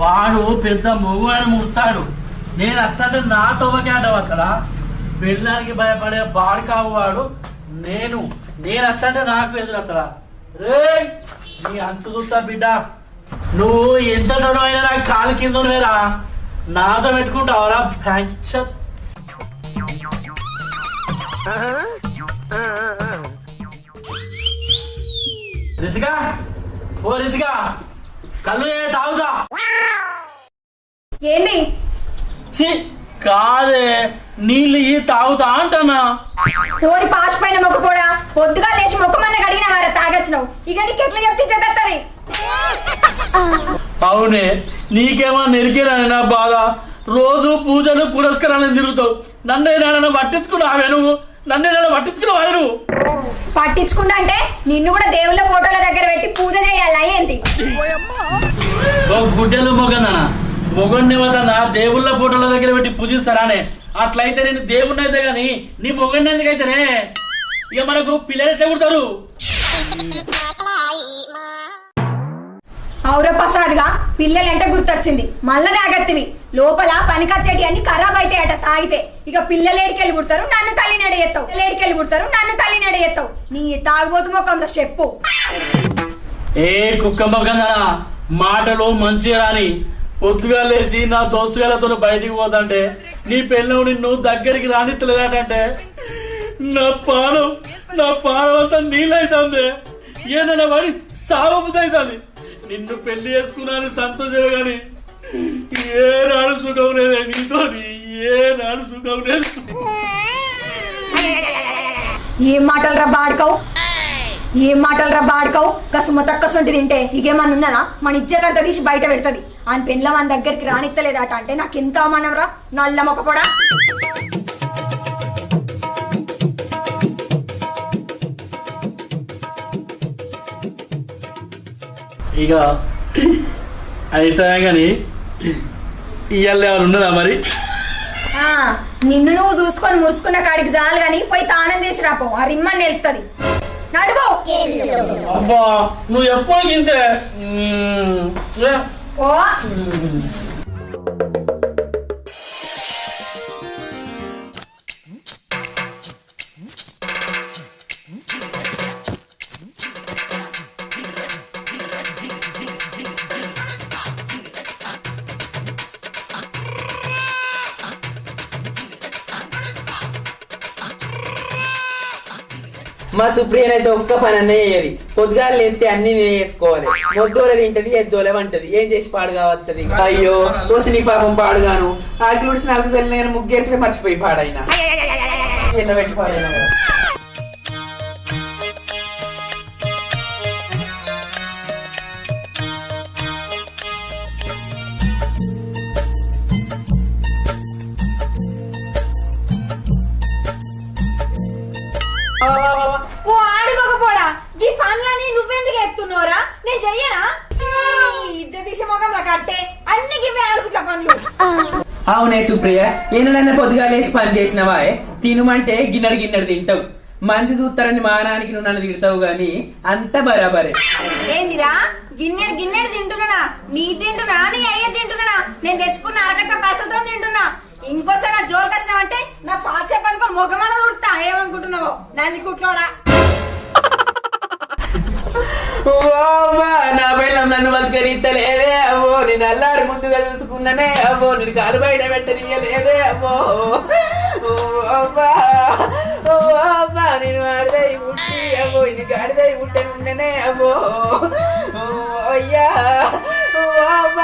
వాడు పెద్ద మొగుడని ముడతాడు నేను అత్తంటే నా తవ్వకే అక్కడ. పెళ్ళడానికి భయపడే బాడికావు వాడు నేను. నేను అత్తంటే నాకు ఎదురత్తరా రే నీ అంతు చూస్తా బిడ్డ. నువ్వు ఎంత అయినా నాకు కాలు కింద లేరా నాతో పెట్టుకుంటావరా ఫ్రాక్చర్ రితికా? ఓ రితికా? కళ్ళు తాగుతా. ఏంది? ఛీ, కాదే నీళ్ళు ఈ తాగుతా అంటున్నా. నోరి పాష్ పైన మొక్క కూడా. పొద్దుగా లేచి మొక్క మన కడిగిన వారు తాగొచ్చినావు. ఇక నీకు ఎట్లా చెప్తే చెత్తది అవునే నీకేమో నెరికేదని నా బాధ? రోజు పూజలు పురస్కారాలను తిరుగుతావు. నన్ను ఏదైనా పట్టించుకున్నావే నువ్వు? నన్ను ఏదైనా పట్టించుకున్నావా నువ్వు? పట్టించుకుంటా అంటే నిన్ను కూడా దేవుళ్ళ ఫోటోల దగ్గర పెట్టి పూజ చేయాలా ఓ గుడ్డలు మొగనా మొగండి వదనా దేవుళ్ళ ఫోటోల దగ్గర పెట్టి పూజిస్తారానే? అట్లయితే నేను దేవుణ్ణి అయితే గాని నీ మొగండి ఎందుకైతేనే? ఇక మనకు పిల్లలు ఎట్లా కుడతారు ఔర ప్రసాద్గా పిల్లలంటే గుర్తొచ్చింది. మళ్ళా తాగత్తివి లోపల పనికొచ్చేటి అన్ని ఖరాబ్ అవుతాయట తాగితే. ఇక పిల్లలు ఏడికెళ్ళి పుడతారు నన్ను తల్లి నడేస్తావు పిల్లలు ఏడికెళ్ళి పుడతారు నన్ను తల్లి నడేస్తావు నీ తాగబోతు ముఖంలో చెప్పు. ఏ కుక్క మాటలు మంచిగా రాని పొద్దుగా లేచి నా దోస్తుగాలతో బయటికి పోతుంటే నీ పెళ్ళం నిన్ను దగ్గరికి రానిత్తలేదంటే నా పానం నా పానం అంతా నీళ్ళైతుంది. ఏదైనా వాడి సాగుతుంది నిన్ను పెళ్ళి చేసుకున్నాను సంతోషమే కానీ ఏ నాడు సుఖం లేదే నీతో ఏ నాడు సుఖం లేదు. ఏం మాటలు రా బాడుకోవు? ఏం మాటలు రా బాడుకోవు? గసుమ తక్కసొంటి తింటే ఇకేమన్నా ఉన్నదా? మన ఇజ్జతంతా తీసి బయట పెడుతుంది. ఆయన పెళ్ళ మన దగ్గరికి రానిత్తలేదట అంటే నాకు ఎంత అవమానం రా? నల్ల మొక్కపోడా ఇక అయితే కానీ ఇవాళ ఎవరు ఉన్నదా మరి? ఆ, నిన్ను నువ్వు చూసుకొని మురుసుకున్న కాడికి చాలు గాని పోయి తానం చేసి రాపో ఆ రిమ్మని వెళ్తుంది. అబ్బా నువ్వు ఎప్పుడు తింటే? ఓ మా సుప్రియన్ అయితే ఒక్క పని అన్న చేయది. పొద్దుగాలు లేస్తే అన్ని నేనే చేసుకోవాలి. మొద్దోలే తింటది ఎద్దోలే వంటది. ఏం చేసి పాడుగా వస్తుంది అయ్యో పోసి నీ పాపం పాడుగాను. ఆకి ఉడిసి నాకు తెలియని ముగ్గేసి మర్చిపోయి పాడైనా. ఎండబెట్టి పాడైనా అవునే సుప్రియ ఏనాడన్నా పొద్దుగా లేచి పని చేసినవా తినమంటే గిన్నెడు గిన్నెడు తింటావు. మంది చూస్తారని మానానికి నువ్వు నన్ను తిడతావు గాని అంత బరాబరే. ఏందిరా? గిన్నెడు గిన్నెడు తింటున్నా నీ తింటున్నా నీ అయ్య తింటున్నా నేను తెచ్చుకున్న అరగంట పైసలతో తింటున్నా. ఇంకోసారి నా జోలు కష్టం అంటే నా పాచే పనుకొని మొగమన ఉడతా ఏమనుకుంటున్నావు? నన్ను కుట్లోడా? నా పిల్లం నన్ను బతకనిత్తలేదే అవ్వో నేను అల్లారి ముందుగా చూసుకున్నానే అవ్వో నేను కారు బయట పెట్టనీయలేదే అవ్వో. ఓ ఓ నేను ఆడదై పుట్టి అవ్వో ఇది గాడిదై ఉంటే ఉండనే అవ్వో. ఓ అయ్యా ఓ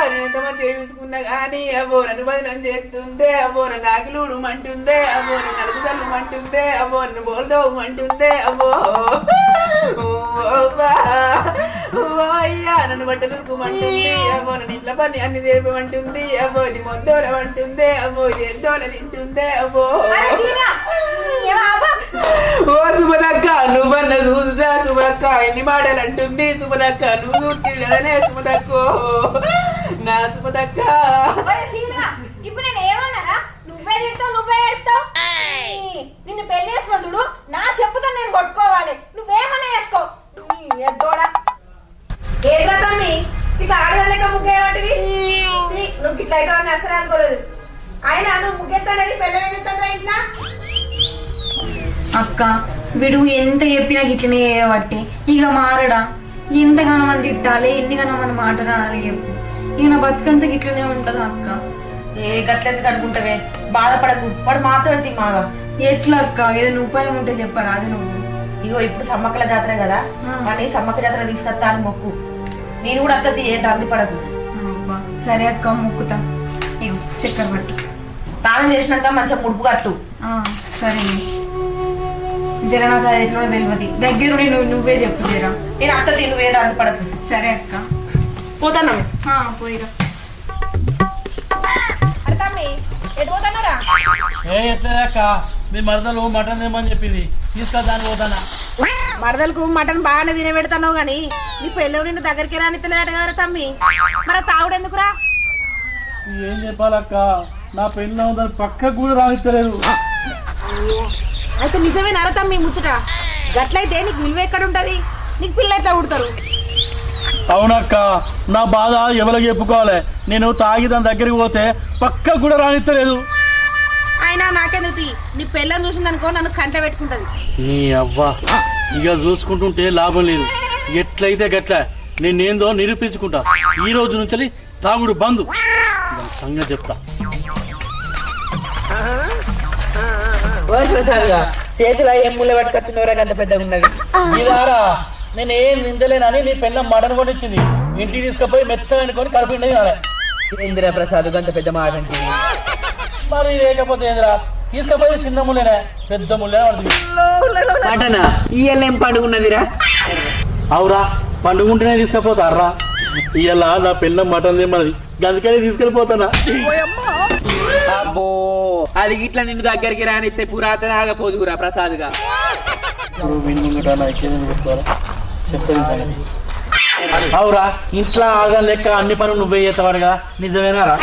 నేను ఎంత మంచిగా చూసుకున్నా కానీ అబ్బో నన్ను బదినం చేస్తుందే అబ్బో నన్ను ఆకిలుడు అంటుందే అబ్బో నన్ను నలుగుదల్లు అంటుందే అబ్బో నన్ను బోల్దోవు అంటుందే అబ్బో అయ్యా నన్ను బట్టలకు మంటుంది అబ్బో నన్ను ఇంట్లో పని అన్ని చేపమంటుంది అబ్బో ఇది మొద్దోల అంటుంది అబ్బో ఇది ఎంతోల తింటుందే అబ్బా. ఓ సుమదక్క నువ్వన్న చూసుదా సుమదక్క ఎన్ని మాటలు అంటుంది సుమదక్క నువ్వు చూస్తుందనే సుమదక్కో నా సుమదక్క ఇప్పుడు నేను ఏమన్నారా నువ్వే తింటావు నువ్వే ఏడుతావు? నిన్ను పెళ్ళి చూడు నా చెప్పుతో నేను కొట్టుకోవాలి. నువ్వేమన్నా వేసుకో ఎద్దోడా? ఏదా తమ్మి? ఇట్లా ఆడదానిక ముగ్గేవాటివి అనుకోలేదు. ఆయన నువ్వు ముగ్గెత్తానని పెళ్ళవేస్తాను ఇంట్లో? అక్క వీడు ఎంత చెప్పినా గిట్లనే చేయబట్టి ఇక మారడా? ఎంతగానో మంది తిట్టాలి ఎన్నిగానో మన మాట రాలి చెప్పు. ఇక నా బతుకంతా గిట్లనే ఉంటది అక్క? ఏ గట్లెందుకు అనుకుంటావే? బాధపడకు. వాడు మాట్లాడుతీ మాగా ఎట్లా అక్క? ఏదైనా ఉపాయం ఉంటే చెప్పరా అది నువ్వు. ఇగో ఇప్పుడు సమ్మక్కల జాతర కదా. కానీ సమ్మక్క జాతర తీసుకొస్తా అని మొక్కు. నేను కూడా అత్తది ఏం రంది పడకు. సరే అక్క మొక్కుతా. ఇగో చక్కెర పట్టు. స్నానం చేసినాక మంచిగా ముడుపు కట్టు. ఆ, సరే జర నాకు అది ఎట్లా తెలియదు దగ్గరుండి నువ్వు నువ్వే చెప్పు జరా. నేను అత్తది నువ్వు రంది పడకు. సరే అక్క. పోతాను? ఆ, పోయిరా. ఎటు పోతానరా ఏ ఎట్లేదక్క మీ మరదలు మటన్ ఏమని చెప్పింది. తీసుకొద్దాని దాన్ని పోతానా? మరదలకు మటన్ బాగానే తినబెడతావు గాని నీ పెళ్ళవు నిన్ను దగ్గరికి రానిత్తలేదట కదా తమ్మి. మరి తాగుడు ఎందుకురా? ఏం చెప్పాలక్క? నా పెళ్ళి దాని పక్కకు కూడా రానిస్తలేదు అయితే నిజమే నర తమ్మి ముచ్చట. గట్లయితే నీకు విలువ ఎక్కడ ఉంటది నీకు పిల్ల ఎట్లా ఉడతారు అవునక్క నా బాధ ఎవరికి చెప్పుకోవాలి? నేను తాగి దాని దగ్గరికి పోతే పక్కకు కూడా రానిస్తలేదు అయినా నాకెందుకు తీ? నీ పెళ్ళని చూసిందనుకో నన్ను కంట పెట్టుకుంటది. నీ అవ్వ. ఇక చూసుకుంటుంటే లాభం లేదు. ఎట్లయితే గట్ల నేనేందో నిరూపించుకుంటా. ఈ రోజు నుంచి తాగుడు బంధు దాని సంగతి చెప్తా. చేతిలో ఏం ముళ్ళ పట్టుకొచ్చినవరా అంత పెద్దగా ఉన్నది. ఇదారా నేను ఏం నిందలేనని నీ పెళ్ళం మటన్ కొనిచ్చింది. ఇంటికి తీసుకుపోయి మెత్తగా అనుకొని కలిపి ఇందిరా ప్రసాద్ అంత పెద్ద మాట అంటే మరి లేకపోతే ఏందిరా? తీసుకపోయి చిన్న ముళ్ళేనే పెద్ద ముళ్ళే పడుతుంది ఇయ్యాల ఏం పండుగన్నదిరా? అవురా పండుగుంటేనే తీసుకుపోతారా? ఇవాళ నా పెళ్ళం మటన్ తిమ్మది. అందుకని తీసుకెళ్ళిపోతానా? అబ్బో అది ఇట్లా నిన్ను దగ్గరికి రానిస్తే పురాతన ఆగపోదురా ప్రసాద్గా. అవురా ఇంట్లో ఆగా లెక్క అన్ని పనులు నువ్వే చేస్తావాడు కదా నిజమేనారా?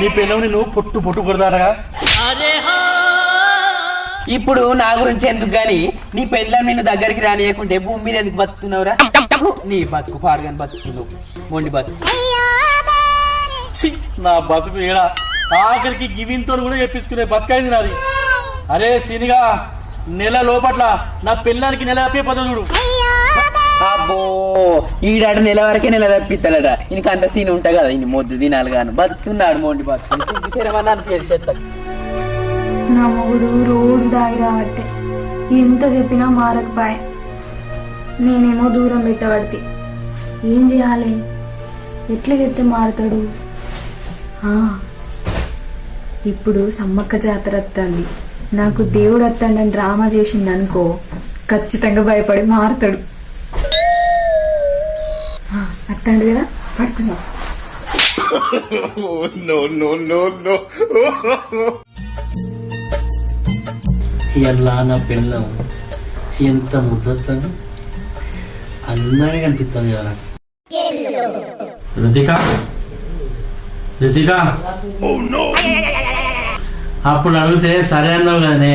నీ పిల్లల్ని నువ్వు పొట్టు పొట్టు కొడతాడగా ఇప్పుడు నా గురించి ఎందుకు గాని నీ పెళ్ళ నిన్ను దగ్గరికి రానియకుంటే భూమి మీద ఎందుకు బతుకుతున్నావురా? నీ బతుకు పాడుగాని బతుకుతున్నావు. మొండి బతుకు. ఛీ, నా బతుకు ఏడా ఆఖరికి గివింతో కూడా చెప్పించుకునే బతుకైంది నాది. అరే సినిగా నెల లోపట్ల నా పిల్లానికి నెల అప్పే పదవి చూడు. అబ్బో ఈడాడు నెల వరకే నెల తప్పిస్తాడట ఇంక అంత సీన్ ఉంటా కదా ఇన్ని మొద్దు దినాలు గాను. బతుకుతున్నాడు మొండి బతుకు నా మొగుడు రోజు దాగి రావట్టే ఎంత చెప్పినా మారకపాయే. నేనేమో దూరం పెట్టబడితే. ఏం చేయాలి? ఎట్లా చెప్తే మారుతాడు? ఆ, ఇప్పుడు సమ్మక్క జాతర వస్తుంది నాకు దేవుడు వస్తాడని డ్రామా చేసింది అనుకో ఖచ్చితంగా భయపడి మారుతాడు. వస్తాడు కదా పట్టుకుందాం ఎలా నా పిల్లం ఎంత ముద్దతుంది అందరినీ కనిపిస్తుంది కదా. రుతిక? రుతిక? అప్పుడు అడిగితే సరే అన్నావు కదనే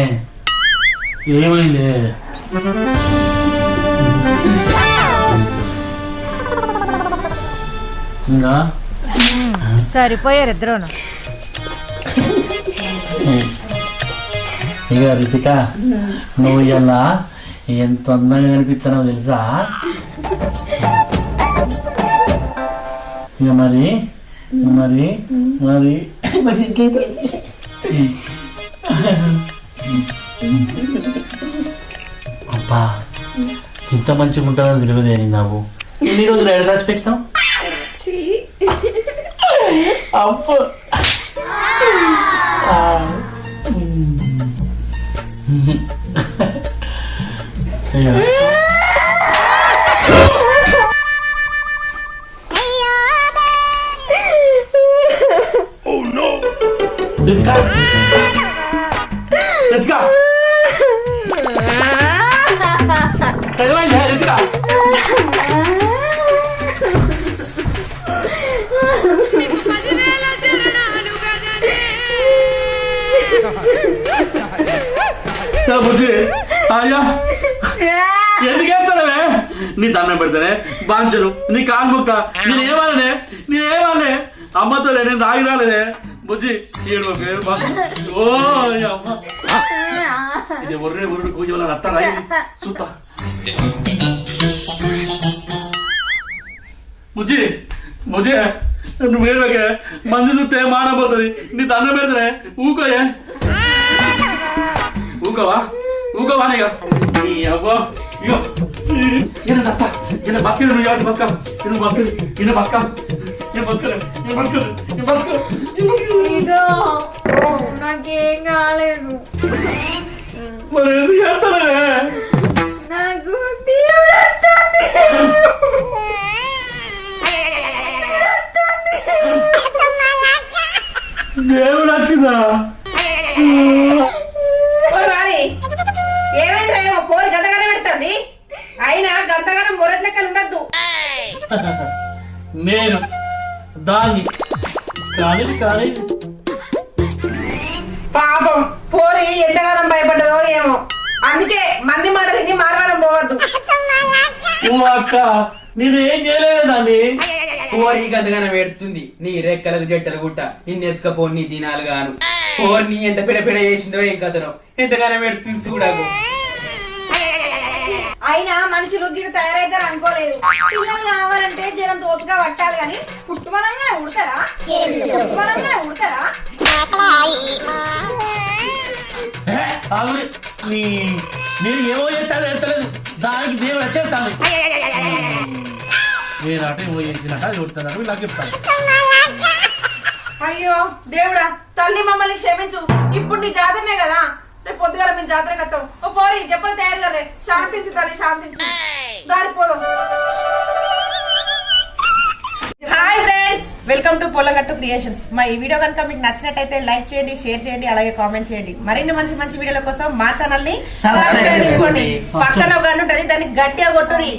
ఏమైంది? ఇంకా? సరిపోయారు ఇద్దరు ఇక రితిక నువ్వు ఇలా ఎంత అందంగా కనిపిస్తున్నావు తెలుసా? ఇక మరి మరి మరి. అబ్బా ఇంత మంచిగా ఉంటుందని తెలియదు నాకు ఎన్ని రోజులు ఎడ దాచి పెట్టినావు అప్పు అయ్యో రితికా నా బుద్ధి. అయ్యా. ఎందుకు చెప్తానవే? నీ దండం పెడతానే. బాంచను. నీ కాలు ముక్క. నేనేమననే నేనేమనే అమ్మతో నేను దాగి రాలేదే. బుజ్జి ఏడు ఒక ఓ అమ్మ. ఇది ఒర్రే ఒర్రు కూజ వల్ల అత్త రాయి. చూస్తా బుజ్జి బుజ్జి. నువ్వు ఏడవకే మంది చూస్తే మానపోతుంది నీ దండం పెడతానే ఊకోయే ఊకోవా? ఊకోవా నీగా నీ అవ్వ. ఇగో. ఈయన దత్త. ఈయన బతకదు నువ్వు ఎవరు బతక ఈయన బతకదు ఈయన బతక ఈయన బతకదు ఈయన బతకదు ఈయన బతకదు ఈయన బతకదు ఇదో. నాకేం కాలేదు. మరి దేవుడు వచ్చిందా ఓయ్ మరి ఏమైందిరా ఏమో? పోరు గంతగానే పెడుతుంది. అయినా గంతగానం మొరటి లెక్కలు ఉండద్దు. నేను దాన్ని కానీ కానీ పాపం పోరి ఎంతగానం భయపడ్డదో ఏమో. అందుకే మంది మాటలు ఇన్ని మారవడం పోవద్దు. ఓ అక్క నేను ఏం చేయలేదు దాన్ని? పోరి గంతగానే పెడుతుంది నీ రెక్కలకు జట్టలు గుట్ట నిన్ను ఎత్తుకపో నీ దినాలు గాను. పోరి నీ ఎంత పిడ పిడ చేసిండో ఏం కథనో? ఎంతగానో పెడుతుంది చూడకు అయినా మనుషులు గిరి తయారైతారు అనుకోలేదు. పిల్లలు కావాలంటే జనం తోపుగా పట్టాలి కానీ పుట్టుమనంగానే ఉడతారా పుట్టుమనంగానే ఉడతారా నేను ఏమో చేస్తాను ఎడతలేదు దానికి దేవుడు వచ్చేస్తాను. నేను అటే ఏమో చేసినట్టు అది చెప్తాను అయ్యో దేవుడా తల్లి మమ్మల్ని క్షమించు. ఇప్పుడు నీ జాతరనే కదా? రేపు పొద్దుగాల మేము జాతర కట్టాం. ఓ పోరి చెప్పలు తయారు కదా శాంతించు తల్లి శాంతించు. దారిపోదాం hi friends welcome to Polagattu creations. మా ఈ వీడియో కనుక మీకు నచ్చినట్టయితే లైక్ చేయండి షేర్ చేయండి అలాగే కామెంట్ చేయండి. మరిన్ని మంచి మంచి వీడియోల కోసం మా ఛానల్ని సబ్స్క్రైబ్ చేసుకోండి. పక్కన ఒక గంట ఉంటుంది దాన్ని గట్టిగా కొట్టురి